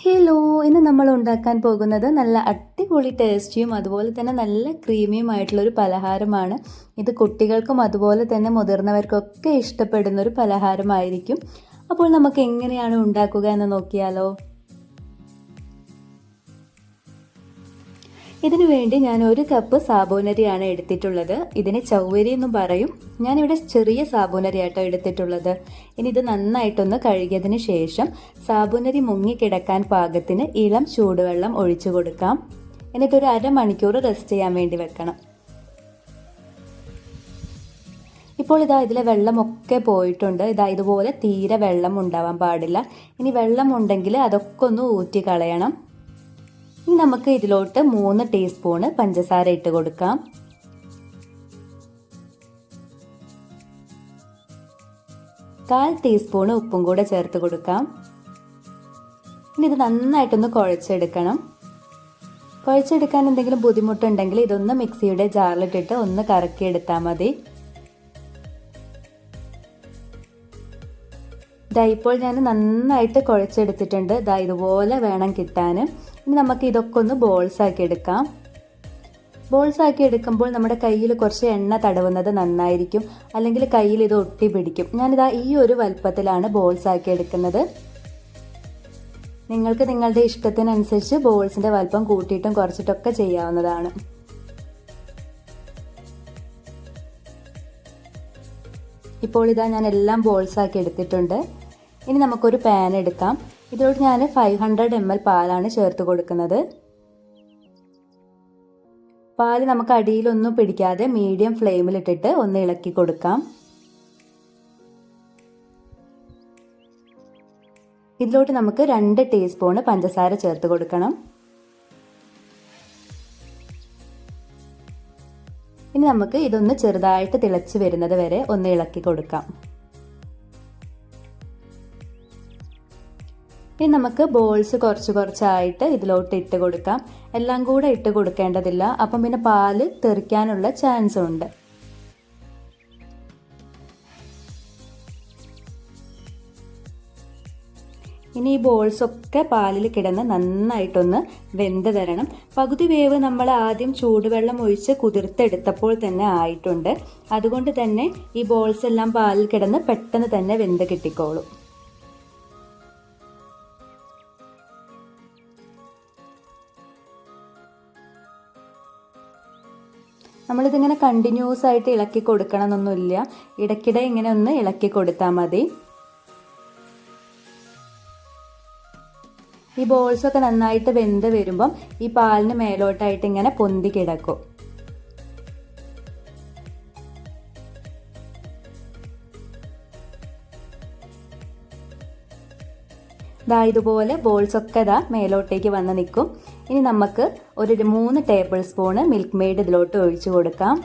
Hello ഇന്ന് നമ്മൾ ഉണ്ടാക്കാൻ പോകുന്നത് നല്ല അടിപൊളി ടേസ്റ്റിയും അതുപോലെ തന്നെ നല്ല ക്രീമിയുമായിട്ടുള്ളൊരു പലഹാരമാണ്. ഇത് കുട്ടികൾക്കും അതുപോലെ തന്നെ മുതിർന്നവർക്കൊക്കെ ഇഷ്ടപ്പെടുന്ന ഒരു പലഹാരമായിരിക്കും. അപ്പോൾ നമുക്ക് എങ്ങനെയാണ് ഉണ്ടാക്കുക എന്ന് നോക്കിയാലോ? ഇതിനു വേണ്ടി ഞാൻ ഒരു കപ്പ് സാബൂനരിയാണ് എടുത്തിട്ടുള്ളത്. ഇതിന് ചൗവരി എന്നും പറയും. ഞാനിവിടെ ചെറിയ സാബൂനരി ആട്ടോ എടുത്തിട്ടുള്ളത്. ഇനി ഇത് നന്നായിട്ടൊന്ന് കഴുകിയതിന് ശേഷം സാബൂനരി മുങ്ങിക്കിടക്കാൻ പാകത്തിന് ഇളം ചൂടുവെള്ളം ഒഴിച്ചു കൊടുക്കാം. എന്നിട്ടൊരു അരമണിക്കൂർ റെസ്റ്റ് ചെയ്യാൻ വേണ്ടി വെക്കണം. ഇപ്പോൾ ഇതാ ഇതിലെ വെള്ളമൊക്കെ പോയിട്ടുണ്ട്. ഇതാ ഇതുപോലെ തീരെ വെള്ളം ഉണ്ടാവാൻ പാടില്ല. ഇനി വെള്ളം ഉണ്ടെങ്കിൽ അതൊക്കെ ഒന്ന് ഊറ്റി കളയണം ഇനി നമുക്ക് ഇതിലോട്ട് മൂന്ന് ടീസ്പൂണ് പഞ്ചസാര ഇട്ട് കൊടുക്കാം. കാൽ ടീസ്പൂണ് ഉപ്പും കൂടെ ചേർത്ത് കൊടുക്കാം. ഇനി ഇത് നന്നായിട്ടൊന്ന് കുഴച്ചെടുക്കണം. കുഴച്ചെടുക്കാൻ എന്തെങ്കിലും ബുദ്ധിമുട്ടുണ്ടെങ്കിൽ ഇതൊന്ന് മിക്സിയുടെ ജാറിലിട്ടിട്ട് ഒന്ന് കറക്കിയെടുത്താൽ മതി. ദാ ഇപ്പോൾ ഞാൻ നന്നായിട്ട് കുഴച്ചെടുത്തിട്ടുണ്ട്. ഇതാ ഇതുപോലെ വേണം കിട്ടാൻ. ഇനി നമുക്ക് ഇതൊക്കെ ഒന്ന് ബോൾസ് ആക്കി എടുക്കാം. ബോൾസ് ആക്കി എടുക്കുമ്പോൾ നമ്മുടെ കയ്യിൽ കുറച്ച് എണ്ണ തടവുന്നത് നന്നായിരിക്കും. അല്ലെങ്കിൽ കയ്യിൽ ഇത് ഒട്ടി പിടിക്കും. ഞാനിതാ ഈ ഒരു വലുപ്പത്തിലാണ് ബോൾസ് ആക്കി എടുക്കുന്നത്. നിങ്ങൾക്ക് നിങ്ങളുടെ ഇഷ്ടത്തിനനുസരിച്ച് ബോൾസിന്റെ വലുപ്പം കൂട്ടിയിട്ടും കുറച്ചിട്ടൊക്കെ ചെയ്യാവുന്നതാണ്. ഇപ്പോൾ ഇതാ ഞാൻ എല്ലാം ബോൾസ് ആക്കി എടുത്തിട്ടുണ്ട്. ഇനി നമുക്കൊരു പാൻ എടുക്കാം. ഇതിലോട്ട് ഞാൻ ഫൈവ് ഹൺഡ്രഡ് എം എൽ പാലാണ് ചേർത്ത് കൊടുക്കുന്നത്. പാൽ നമുക്ക് അടിയിലൊന്നും പിടിക്കാതെ മീഡിയം ഫ്ലെയിമിലിട്ടിട്ട് ഒന്ന് ഇളക്കി കൊടുക്കാം. ഇതിലോട്ട് നമുക്ക് രണ്ട് ടീസ്പൂണ് പഞ്ചസാര ചേർത്ത് കൊടുക്കണം. ഇനി നമുക്ക് ഇതൊന്ന് ചെറുതായിട്ട് തിളച്ച് വരുന്നത് വരെ ഒന്ന് ഇളക്കി കൊടുക്കാം. ഇനി നമുക്ക് ബോൾസ് കുറച്ച് കുറച്ചായിട്ട് ഇതിലോട്ട് ഇട്ട് കൊടുക്കാം. എല്ലാം കൂടെ ഇട്ട് കൊടുക്കേണ്ടതില്ല. അപ്പം പിന്നെ പാൽ തെറിക്കാനുള്ള ചാൻസ് ഉണ്ട്. ഇനി ഈ ബോൾസ് ഒക്കെ പാലിൽ കിടന്ന് നന്നായിട്ടൊന്ന് വെന്ത് തരണം പകുതി വേവ് നമ്മൾ ആദ്യം ചൂടുവെള്ളം ഒഴിച്ച് കുതിർത്തെടുത്തപ്പോൾ തന്നെ ആയിട്ടുണ്ട്. അതുകൊണ്ട് തന്നെ ഈ ബോൾസ് എല്ലാം പാലിൽ കിടന്ന് പെട്ടെന്ന് തന്നെ വെന്ത് കിട്ടിക്കോളും. നമ്മളിതിങ്ങനെ കണ്ടിന്യൂസ് ആയിട്ട് ഇളക്കി കൊടുക്കണം എന്നൊന്നുമില്ല ഇടയ്ക്കിടെ ഇങ്ങനെ ഒന്ന് ഇളക്കി കൊടുത്താൽ മതി. ഈ ബോൾസ് ഒക്കെ നന്നായിട്ട് വെന്ത് വരുമ്പം ഈ പാലിന് മേലോട്ടായിട്ട് ഇങ്ങനെ പൊന്തി കിടക്കും. ഇതാ ഇതുപോലെ ബോൾസ് ഒക്കെ ഇതാ മേലോട്ടേക്ക് വന്ന് നിൽക്കും. ഇനി നമുക്ക് ഒരു മൂന്ന് ടേബിൾ സ്പൂണ് മിൽക്ക് മെയ്ഡ് ഇതിലോട്ട് ഒഴിച്ചു കൊടുക്കാം.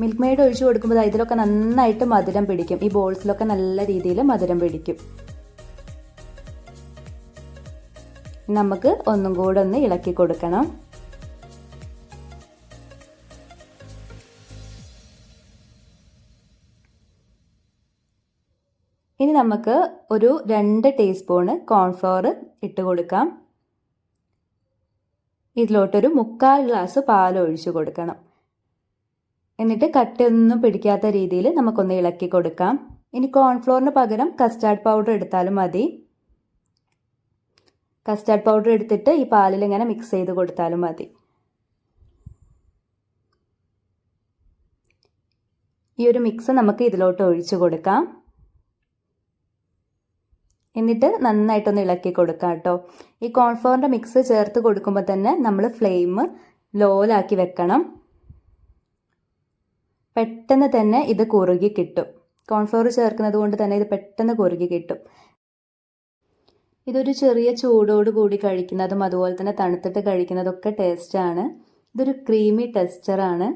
മിൽക്ക് മെയ്ഡ് ഒഴിച്ചു കൊടുക്കുമ്പോൾ ഇതിലൊക്കെ നന്നായിട്ട് മധുരം പിടിക്കും. ഈ ബോൾസിലൊക്കെ നല്ല രീതിയിൽ മധുരം പിടിക്കും. നമുക്ക് ഒന്നും കൂടെ ഒന്ന് ഇളക്കി കൊടുക്കണം. ഇനി നമുക്ക് ഒരു രണ്ട് ടീസ്പൂണ് കോൺഫ്ലോർ ഇട്ട് കൊടുക്കാം. ഇതിലോട്ടൊരു മുക്കാൽ ഗ്ലാസ് പാൽ ഒഴിച്ചു കൊടുക്കണം. എന്നിട്ട് കട്ടയൊന്നും പിടിക്കാത്ത രീതിയിൽ നമുക്കൊന്ന് ഇളക്കി കൊടുക്കാം. ഇനി കോൺഫ്ലോറിന് പകരം കസ്റ്റാർഡ് പൗഡർ എടുത്താലും മതി. കസ്റ്റാർഡ് പൗഡർ എടുത്തിട്ട് ഈ പാലിൽ ഇങ്ങനെ മിക്സ് ചെയ്ത് കൊടുത്താലും മതി. ഈ ഒരു മിക്സ് നമുക്ക് ഇതിലോട്ട് ഒഴിച്ചു കൊടുക്കാം. എന്നിട്ട് നന്നായിട്ടൊന്ന് ഇളക്കി കൊടുക്കാം കേട്ടോ. ഈ കോൺഫ്ലോറിന്റെ മിക്സ് ചേർത്ത് കൊടുക്കുമ്പോൾ തന്നെ നമ്മൾ ഫ്ലെയിം ലോലാക്കി വെക്കണം. പെട്ടെന്ന് തന്നെ ഇത് കുറുകി കിട്ടും. കോൺഫ്ലോർ ചേർക്കുന്നത് കൊണ്ട് തന്നെ ഇത് പെട്ടെന്ന് കുറുകി കിട്ടും. ഇതൊരു ചെറിയ ചൂടോട് കൂടി കഴിക്കുന്നതും അതുപോലെ തന്നെ തണുത്തിട്ട് കഴിക്കുന്നതൊക്കെ ടേസ്റ്റാണ് ഇതൊരു ക്രീമി ടെക്സ്ചറാണ്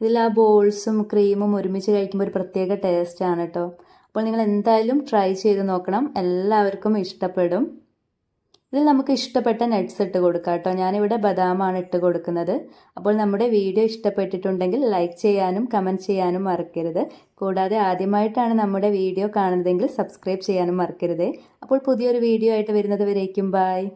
ഇതിൽ ആ ബോൾസും ക്രീമും ഒരുമിച്ച് കഴിക്കുമ്പോൾ ഒരു പ്രത്യേക ടേസ്റ്റാണ് കേട്ടോ. അപ്പോൾ നിങ്ങൾ എന്തായാലും ട്രൈ ചെയ്ത് നോക്കണം. എല്ലാവർക്കും ഇഷ്ടപ്പെടും. ഇതിൽ നമുക്ക് ഇഷ്ടപ്പെട്ട നട്ട്സ് ഇട്ട് കൊടുക്കാം കേട്ടോ. ഞാനിവിടെ ബദാമാണ് ഇട്ട് കൊടുക്കുന്നത്. അപ്പോൾ നമ്മുടെ വീഡിയോ ഇഷ്ടപ്പെട്ടിട്ടുണ്ടെങ്കിൽ ലൈക്ക് ചെയ്യാനും കമന്റ് ചെയ്യാനും മറക്കരുത്. കൂടാതെ ആദ്യമായിട്ടാണ് നമ്മുടെ വീഡിയോ കാണുന്നതെങ്കിൽ സബ്സ്ക്രൈബ് ചെയ്യാനും മറക്കരുത്. അപ്പോൾ പുതിയൊരു വീഡിയോ ആയിട്ട് വരുന്നത് വരേക്കും. ബായ്